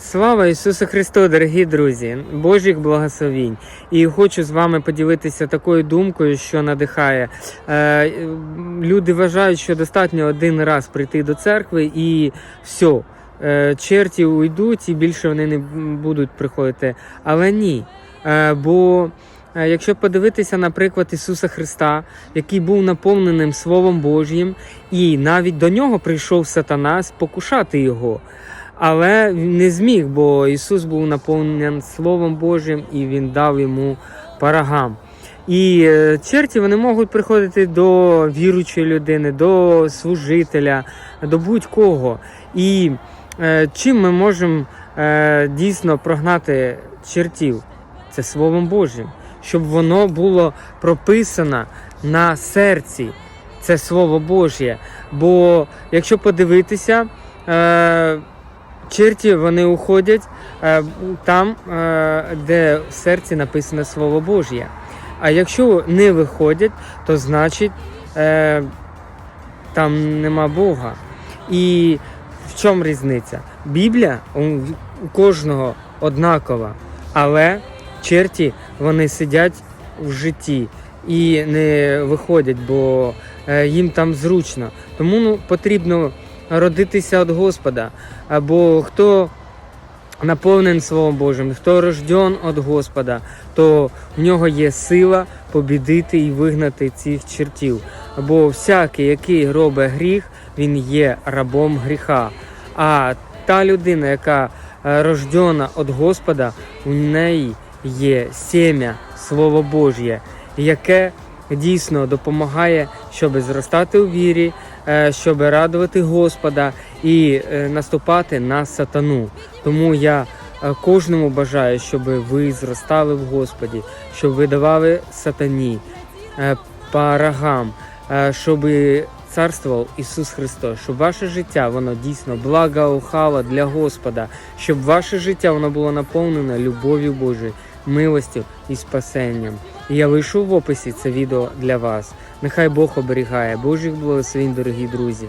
Слава Ісусу Христу, дорогі друзі! Божих благословінь! І хочу з вами поділитися такою думкою, що надихає. Е, люди вважають, що достатньо один раз прийти до церкви і все. Е, черті уйдуть і більше вони не будуть приходити. Але ні. Е, бо е, якщо подивитися, наприклад, Ісуса Христа, який був наповненим Словом Божнім, і навіть до нього прийшов сатана спокушати його. Але не зміг, бо Ісус був наповнений Словом Божим і Він дав йому парагам. І е, черті вони можуть приходити до віруючої людини, до служителя, до будь-кого. І е, чим ми можемо е, дійсно прогнати чертів? Це Словом Божим, щоб воно було прописано на серці. Це Слово Божє. Бо якщо подивитися, е, черті вони уходять е, там, е, де в серці написано Слово Божє. А якщо не виходять, то значить е, там нема Бога. І в чому різниця? Біблія у, кожного однакова, але черті вони сидять в житті і не виходять, бо їм там зручно. Тому ну, потрібно родитися від Господа. Або хто наповнений Словом Божим, хто рожден від Господа, то в нього є сила побідити і вигнати цих чертів. Бо всякий, який робить гріх, він є рабом гріха. А та людина, яка е, рождена від Господа, у неї є сім'я, Слово Божє, яке дійсно допомагає, щоб зростати у вірі, щоб радувати Господа і е, наступати на сатану. Тому я е, кожному бажаю, щоб ви зростали в Господі, щоб ви давали сатані е, парагам, е, щоб царствував Ісус Христос, щоб ваше життя воно дійсно благоухало для Господа, щоб ваше життя воно було наповнене любов'ю Божою, милостю і спасенням. Я вийшов в описі це відео для вас. Нехай Бог оберігає Божих благословень, дорогі друзі.